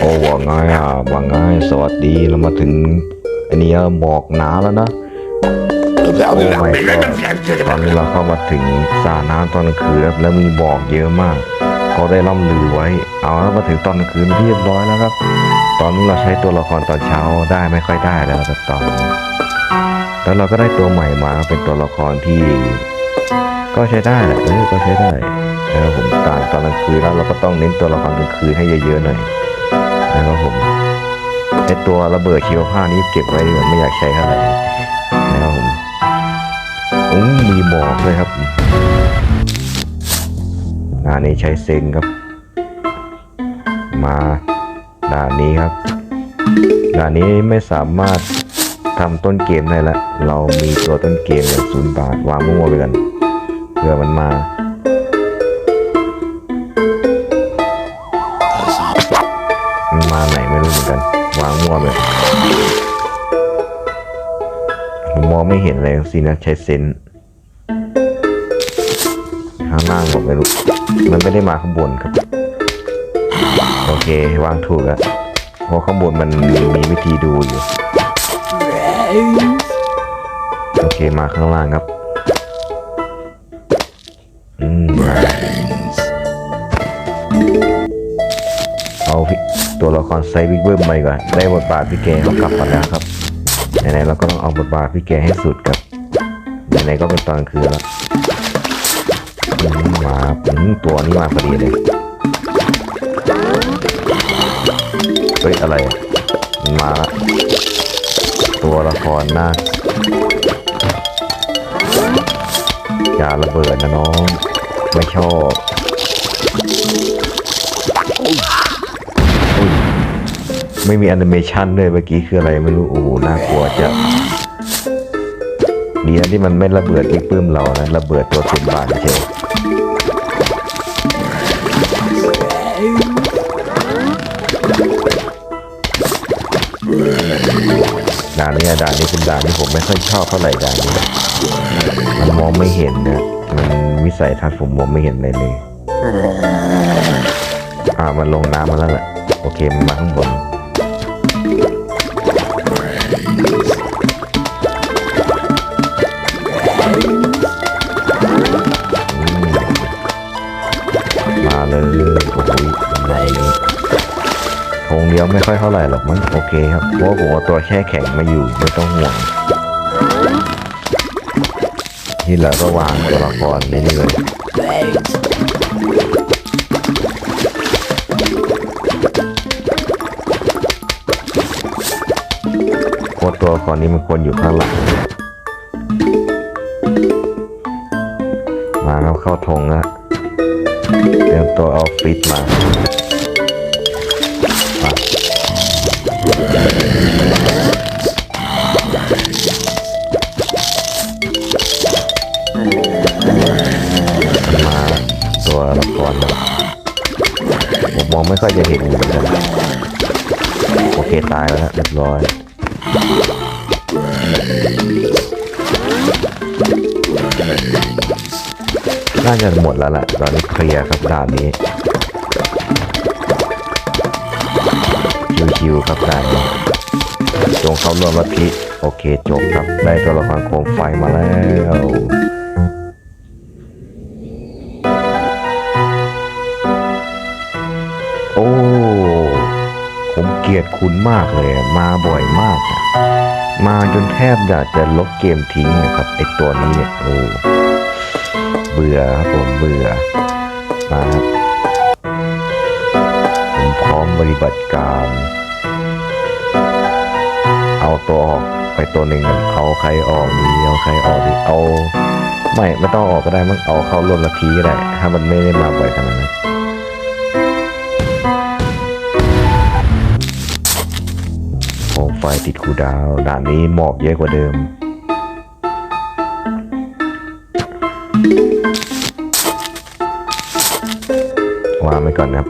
โอ้ว่าไงอะว่าไงสวัสดีเรามาถึงอันนี้หมอกหนาแล้วนะโอ้ไม่ก็ตอนนี้เราเข้ามาถึงสระน้ำตอนกลางคืนแล้วแล้วมีหมอกเยอะมากก็ได้ล่ำลือไว้ เอาแล้วมาถึงตอนกลางคืนเรียบร้อยแล้วครับ ตอนนี้เราใช้ตัวละครตอนเช้าได้ไม่ค่อยได้แล้วครับตอนนี้แล้วเราก็ได้ตัวใหม่มาเป็นตัวละครที่ ก็ใช้ได้แหละเออก็ใช้ได้นะครับผมตอนตอนกลางคืนแล้วเราก็ต้องเน้นตัวละครกลางคืนให้เยอะๆหน่อย นะครับผมไอตัวระเบิดชีวภาพนี้เก็บไว้ไม่อยากใช้เท่าไหร่นะครับผมอุ้งมีหมอกเลยครับด่านนี้ใช้เซ็งครับ มาด่านนี้ครับด่านนี้ไม่สามารถทำต้นเกมได้ละ เรามีตัวต้นเกมอย่างศูนย์บาท วางมั่วไปกันเผื่อมันมา ผมมองไม่เห็นเลยสินะใช้เซนข้างล่างผมไม่รู้มันไม่ได้มาข้างบนครับ โอเควางถูกแล้วเพราะข้างบนมันมีวิธีดูอยู่ โอเคมาข้างล่างครับอืมเอาพี่ตัวละครไซบิกเบิ้มไปก่อนได้บทบาทพี่แกเขากลับมาแล้วครับ ไหนๆเราก็ต้องเอาบทบาทพี่แกให้สุดครับไหนๆก็เป็นตอนคืนแล้วมาตัวนี้มาพอดีเลยเฮ้ยอะไรอะมันมาละตัวละครหน้าอย่าระเบิดนะน้อง ไม่ชอบ ไม่มีแอนิเมชันด้วยเมื่อกี้คืออะไรไม่รู้โอ้โหน่ากลัวจะดีนะที่มันไม่ระเบิดอีกปื้มเรานะระเบิดตัวสิบบาทเฉยด่านนี้ด่านนี้เป็นด่านที่ผมไม่ค่อยชอบเท่าไหร่ด่านนี้มันมองไม่เห็นนะมันวิสัยทัศน์ผมมองไม่เห็นเลยเลยอ่ามันลงน้ำมาแล้วแหละโอเคมันมาข้างบน ทงเดียวไม่ค่อยเท่าไหร่หรอกมั้งโอเคครับเพราะว่าผมเอาตัวแช่แข็งมาอยู่ไม่ต้องห่วงที่เหลือก็วางตัวละครนนี่เลยโคตรตัวละครนี้มันควรอยู่ข้างหลังมาครับเข้าธงแล้วเตรียมตัวเอาฟิตมา องไม่ค่อยจะเห็นเหมือนกันโอเคตายแล้วนะเรียบร้อยน่าจะหมดแล้วแหละตอนนี้เคลียร์ครับด่านนี้ชิวๆครับด่านนี้จงเข้าร่วมลัทธิโอเคจบครับได้ตัวละครโคมไฟมาแล้ว เกลียดคุณมากเลย มาบ่อยมากอะมาจนแทบอยากจะลบเกมทิ้งนะครับไอตัวนี้เนี่ยโอ้เบื่อครับผมเบื่อมาครับผมพร้อมปฏิบัติการ เอาตัวออกไปตัวหนึ่งเอาใครออกดีเอาใครออกดีเอา ไม่ไม่ต้องออกก็ได้มั้งเอาเข้าร่วมนาทีก็ได้ ถ้ามันไม่ได้มาบ่อยขนาดนั้น ไฟติดคูดาวด่านนี้หมอกเยอะกว่าเดิม วางไว้ก่อนนะครับ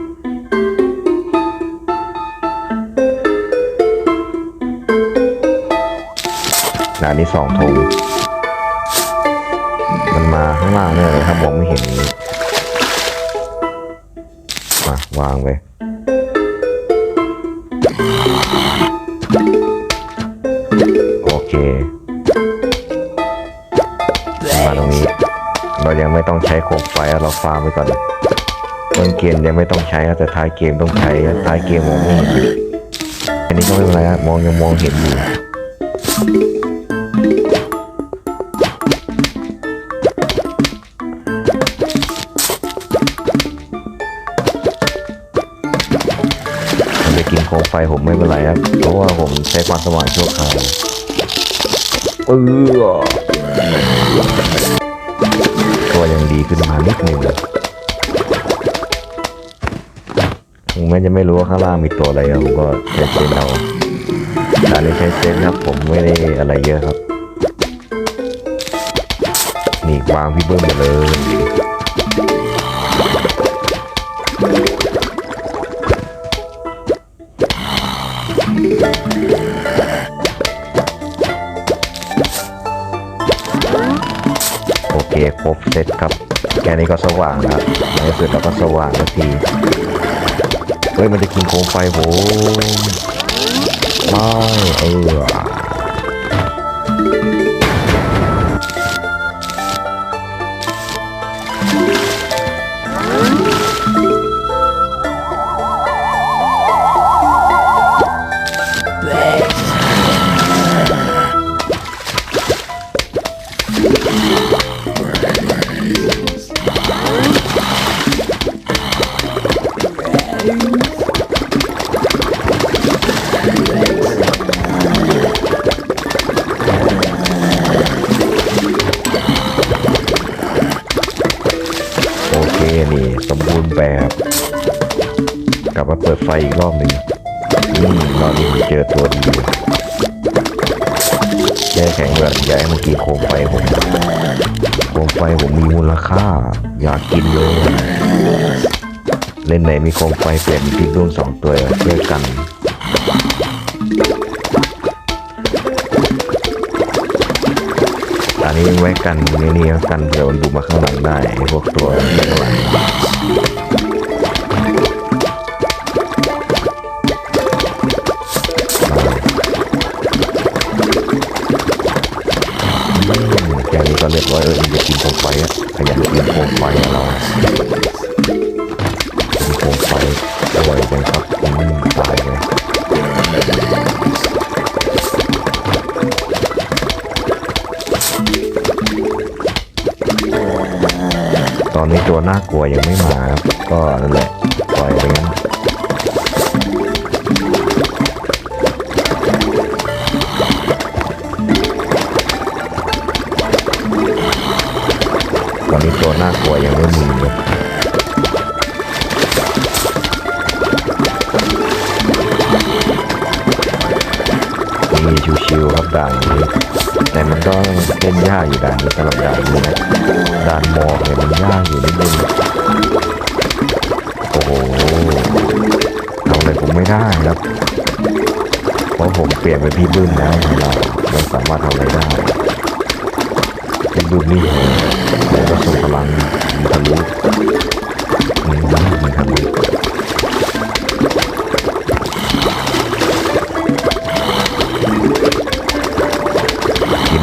ด่านนี้สองธงมันมาข้างล่างเนี่ยเลยถ้ามองไม่เห็นมาวางไปางไปก่อนต้นเกมยังไม่ต้องใช้ครับแต่ท้ายเกมต้องใช้ท้ายเกมมองไม่เห็นอันนี้ก็ไม่เป็นไรครับมองยังมองเห็นอยู่จะกินโคมไฟผมไม่เป็นไรครับ เพราะว่าผมใช้ความสว่างชั่วคราวเออ ดีขึ้นมานิดนึงถึงแม้จะไม่รู้ว่าข้างล่างมีตัวอะไรครับผมก็ใช้เซนเอาการนี้ใช้เซนครับ ผมไม่ได้อะไรเยอะครับ นี่วางพี่เบิ้มมดเลยโอเคครบเสร็จครับ ค่นี้ก็สว่างแล้วในที่สุดเราก็สว่างสักที เฮ้ยมันจะกินโคมไฟผมไม่เออ สมบูรณ์แบบ กลับมาเปิดไฟอีกรอบหนึ่งอืมรอบนี้ผมเจอตัวดีแก้แข็งแบบอย่าให้มันกินโคมไฟผมโคมไฟผมมีมูลค่า อยากกินเลย เล่นไหนมีโคมไฟเปลี่ยนพิกดวงสองตัวช่วยกัน นี้ไว้กันนี่นี่กันเดี๋ยวมันดูมาข้างหลังได้พวกตัวข้างหลังแค่นี้ก็เรียบร้อยเออมันจะกินโคมไฟอะขยันกินโคมไฟเรากินโคมไฟอร่อยจังครับอืมตายเลย ตอนนี้ตัวน่ากลัวยังไม่มาครับ ก็นั่นแหละปล่อยไปงั้นตอนนี้ตัวน่ากลัวยังไม่มีเลยมีชิวๆครับด่านนี้ แต่มันก็เล่นยากอยู่ด่านนี้สำหรับด่านนี้นะด่านหมอกเนี่ยมันยากอยู่นิดนึงโอ้โหทำอะไรผมไม่ได้ครับเพราะผมเปลี่ยนเป็นพี่บึ้มแล้วเราไม่สามารถทำอะไรได้พี่บึ้มนี่โหแล้วก็ส่งพลังทะลุอืมมันทำดี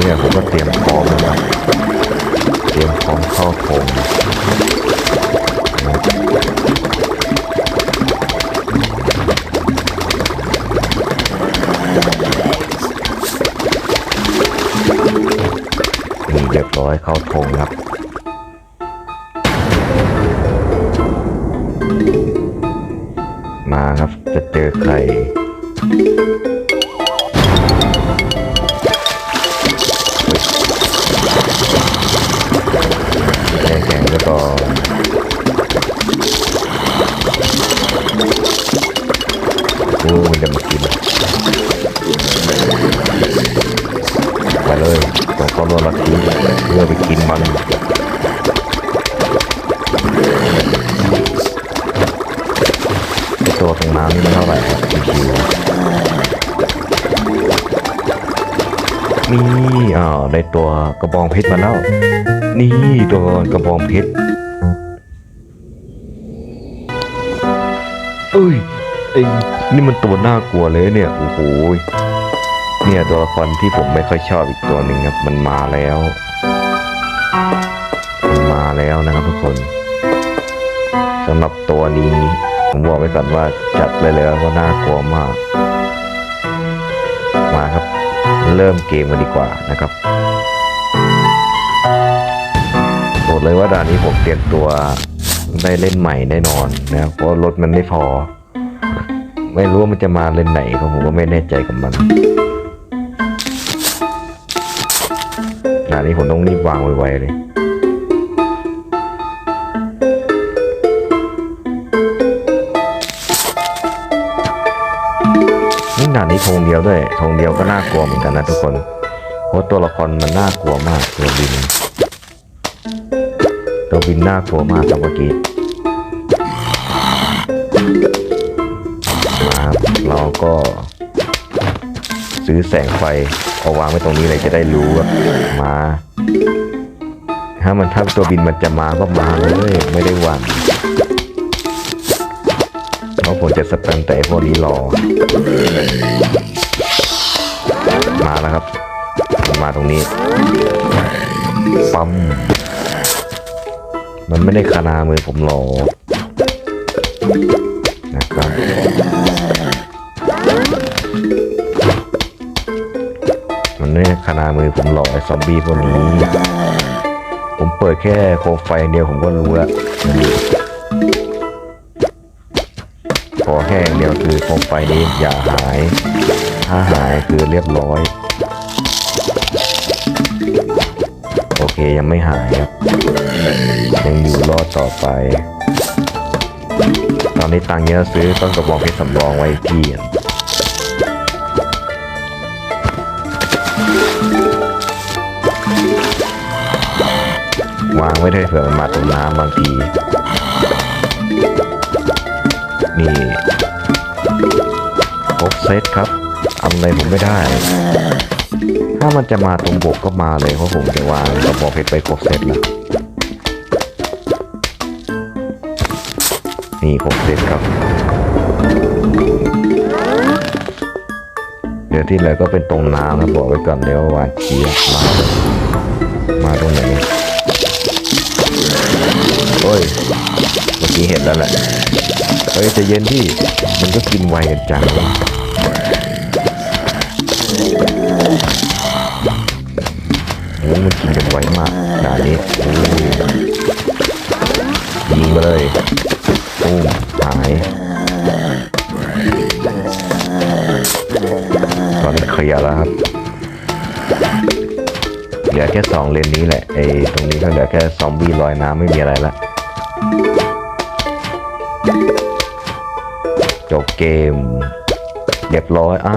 ทีนี้ผมก็เตรียมพร้อมแล้วครับ เตรียมพร้อมเข้าโถงนี่เรียบร้อยเข้าโถงครับ โอ้มันจะมากินไปเลยต้องเข้ารวมลัทธิเพื่อไปกินมันตัวตรงน้ำนี่ไม่เท่าไหร่ครับชิวนี่อ้าวได้ตัวกระบองเพชรมาแล้ว นี่ตัวกระบองเพชร นี่มันตัวน่ากลัวเลยเนี่ย โอ้โห เนี่ยตัวละครที่ผมไม่ค่อยชอบอีกตัวหนึ่งครับ มันมาแล้ว มันมาแล้วนะครับทุกคนสำหรับตัวนี้ ผมบอกไว้ก่อนว่าจัดเลยเลยว่าน่ากลัวมาก มาครับ เริ่มเกมกันดีกว่านะครับบอกเลยว่าด่านนี้ผมเตรียมตัวได้เล่นใหม่แน่นอนนะครับเพราะรถมันไม่พอ ไม่รู้ว่ามันจะมาเล่นไหนครับผมก็ไม่แน่ใจกับมันด่านนี้ผมต้องรีบวางไวๆเลยนี่ด่านนี้ธงเดียวด้วยธงเดียวก็น่ากลัวเหมือนกันนะทุกคนเพราะตัวละครมันน่ากลัวมากตัวบินตัวบินน่ากลัวมากครับเมื่อกี้ เราก็ ซื้อแสงไฟเอาวางไว้ตรงนี้เลยจะได้รู้ว่ามา ถ้ามันถ้าตัวบินมันจะมาก็มาเลยไม่ได้หวันเพราะผมจะสแปมแต่พวกนี้รอ มาแล้วครับ มาตรงนี้ ปั๊มมันไม่ได้คานามือผมหรอกานามือผมหรอกไอ้ซอมบี้พวกนี้ ผมเปิดแค่โคมไฟอย่างเดียวผมก็รู้แล้วขอแห้อย่างเดียวคือโคมไฟนี้อย่าหาย ถ้าหายคือเรียบร้อย โอเคยังไม่หายครับ ยังอยู่รอดต่อไป ตอนนี้ตังค์เยอะซื้อต้นกระบอกเพชรสำรองไว้ที่ ไว้ด้วยเผื่อมันมาตรงน้ำบางที นี่ครบเซตครับทำอะไรผมไม่ได้ ถ้ามันจะมาตรงบกก็มาเลยเพราะผมจะวางกระบอกเพชรไปครบเซตแล้วนี่ครบเซตครับ เดี๋ยวที่เหลือก็เป็นตรงน้ำนะบอกไว้ก่อนเดี๋ยววานเชียร์มา้ย เมื่อกี้เห็นแล้วแหละ เฮ้ยจะเย็นที่ มันก็กินไวกันจังโอ้มันกินกันไวมากด่านนี้ยิงมาเลยปุ้หายตอนนี้เคลียร์แล้วครับเหลือแค่สองเลนนี้แหละไอ้ตรงนี้ก็เหลือแค่ซอมบี้ลอยน้ำไม่มีอะไรละ เกมเรียบร้อยอ่า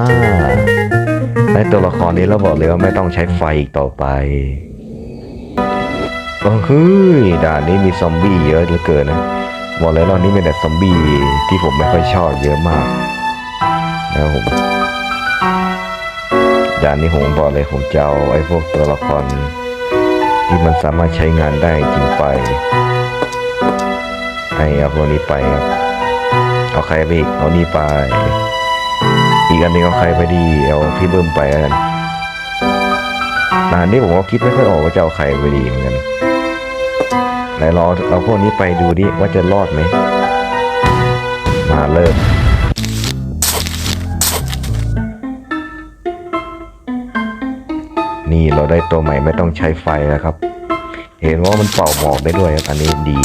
ในตัวละครนี้เราบอกเลยว่าไม่ต้องใช้ไฟอีกต่อไปโอ้เฮ้ยด่านนี้มีซอมบี้เยอะเหลือเกินนะบอกเลยรอบนี้มีแต่ซอมบี้ที่ผมไม่ค่อยชอบเยอะมากนะครับผมด่านนี้ผมบอกเลยผมจะเอาไอ้พวกตัวละครที่มันสามารถใช้งานได้จริงไปให้เอาพวกนี้ไปครับ เอาใครไปอีกเอานี่ไป อีกอันหนึงเอาใครไปดี เอาพี่เบิ้มไปกันด่านนี้ผมก็คิดไม่ค่อยออกว่าจะเอาใครไปดีเหมือนกันไหนรอเอาพวกนี้ไปดูดิว่าจะรอดไหม มาเริ่มนี่เราได้ตัวใหม่ไม่ต้องใช้ไฟแล้วครับ เห็นว่ามันเป่าหมอกได้ด้วยอันนี้ดี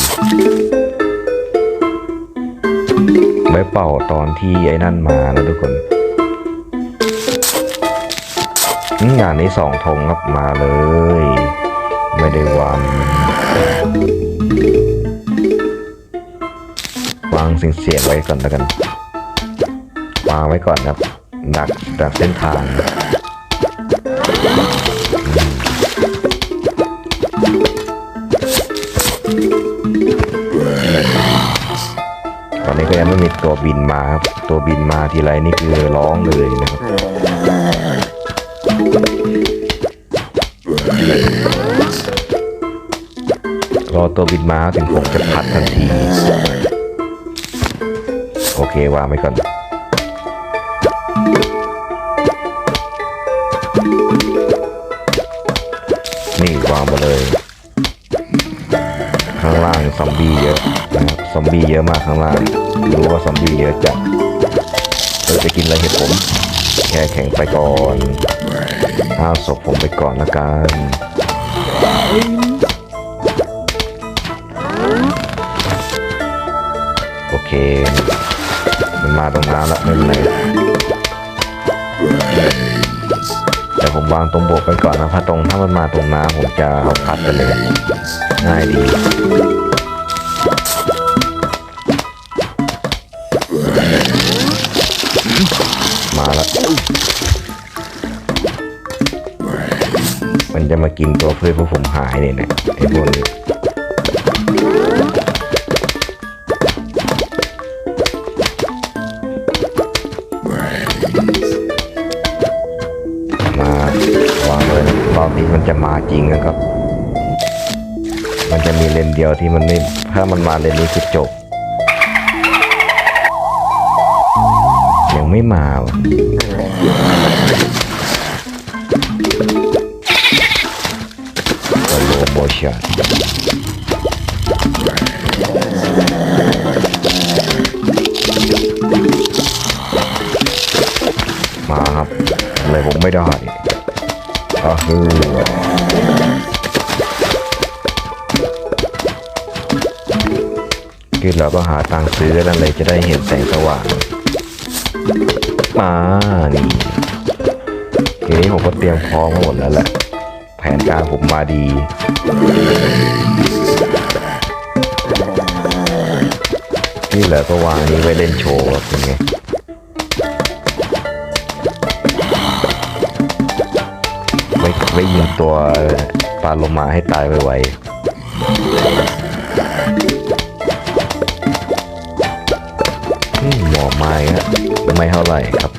ไว้เป่าตอนที่ไอ้นั่นมานะทุกคนงานนี้สองธงครับมาเลย ไม่ได้วางวางสิ่งเสียงไว้ก่อนแล้วกันวางไว้ก่อนครับ ดักดักเส้นทาง ไม่มีตัวบินมาครับ ตัวบินมาทีไรนี่คือร้องเลยนะครับรอตัวบินมาถึงผมจะพัดทันที โอเควางไว้ก่อนนี่วางไปเลย ข้างล่างซอมบี้เยอะ ซอมบี้เยอะมากข้างล่างรู้ว่าซอมบี้เยอะจัดเราจะกินอะไรเห็ดผม แค่แข็งไปก่อนห้าวศพผมไปก่อนละกันโอเค มันมาตรงน้ำแล้วไม่เป็นไรแต่ผมวางตรงโบกไปก่อนนะถ้าตรงถ้ามันมาตรงน้ำผมจะเอาพัดไปเลยง่ายดี มันจะมากินตัวเพื่อนพวกผมหายเนี่ยนะไอ้พวกนี้มาวางเลยรอบนี้มันจะมาจริงนะครับ มันจะมีเลนเดียวที่มันไม่ถ้ามันมาเลนนี้คือจบยังไม่มาว่ะ สโลโมมาครับทำอะไรผมไม่ได้อะคือคือเราก็หาตังค์ซื้อนั่นเลยจะได้เห็นแสงสว่างมานี่ทีนี้ผมก็เตรียมพร้อมหมดแล้วแหละ แผนการผมมาดี นี่เหลือก็วางนี้ไว้เล่นโชว์ครับเป็นไงไว้ไว้ยิงตัวปลาโลมาให้ตายไวๆอืมหมอไม้ฮะไม่เท่าไหร่ครับ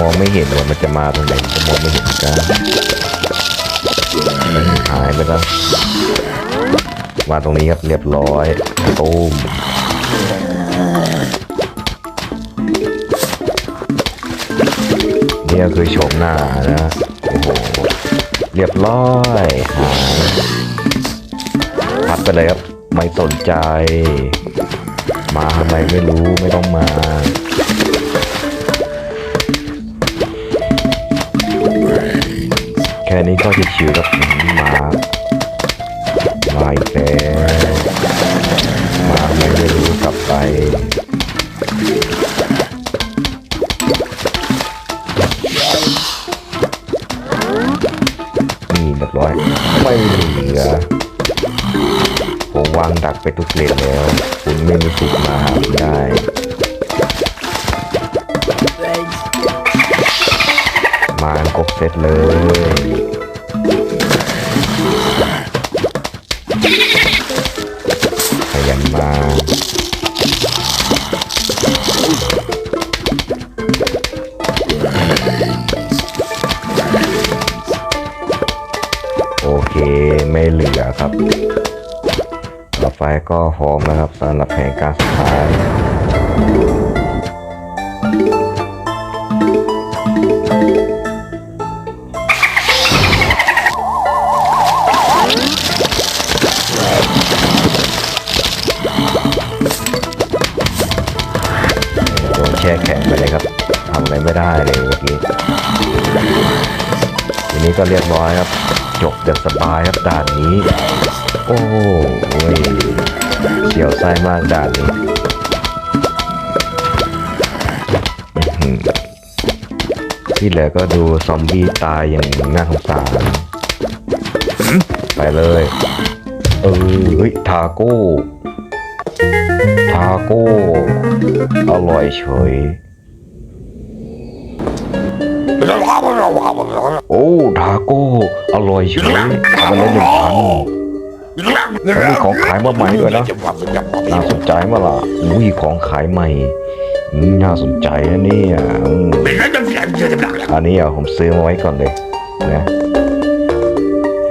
มองไม่เห็นว่ามันจะมาตรงไหนก็มองไม่เห็นกันมันหายไปแล้วมาตรงนี้ครับเรียบร้อยตูมนี่ก็คือโฉมหน้านะโอ้โหเรียบร้อยหายพัดไปเลยครับไม่สนใจ มาทำไมไม่รู้ไม่ต้องมา ค่นี้ก็จะชิวกับมามาอีกแล้วมาไม่ได้รู้กลับไปนี่เรียบร้อยไม่เหลือผมวางดักไปทุกเลนแล้ว คุณไม่มีสิทธิ์มาหาผมได้ มากันครบเซตเลย ขยันมาโอเคไม่เหลือครับต่อไปก็พร้อมแล้วครับสำหรับแผนการสุดท้าย ช่แข็งไปเลยครับทำอะไรไม่ได้เลยเมื่อกี้ทีนี้ก็เรียบร้อยครับ จบแบบสบายครับด่านนี้ โอ้โหเสียวไส้มากด่านนี้ที่เหลือก็ดูซอมบี้ตายอย่างน่าสงสาร ไปเลย เออเฮ้ย ทาโก้าโก้ อร่อยเฉย โอ้ทาโก้ อร่อยเฉยทำมาแล้วหนึ่งพันมีของขายมาใหม่ด้วยนะน่าสนใจมาล่ะอุ้ยของขายใหม่น่าสนใจนะเนี่ยอันนี้อะผมซื้อมาไว้ก่อนเลยนะ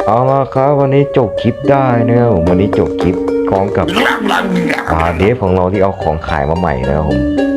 เอาละครับวันนี้จบคลิปได้นะวันนี้จบคลิป พร้อมกับปาเดฟของเราที่เอาของขายมาใหม่นะครับผม again.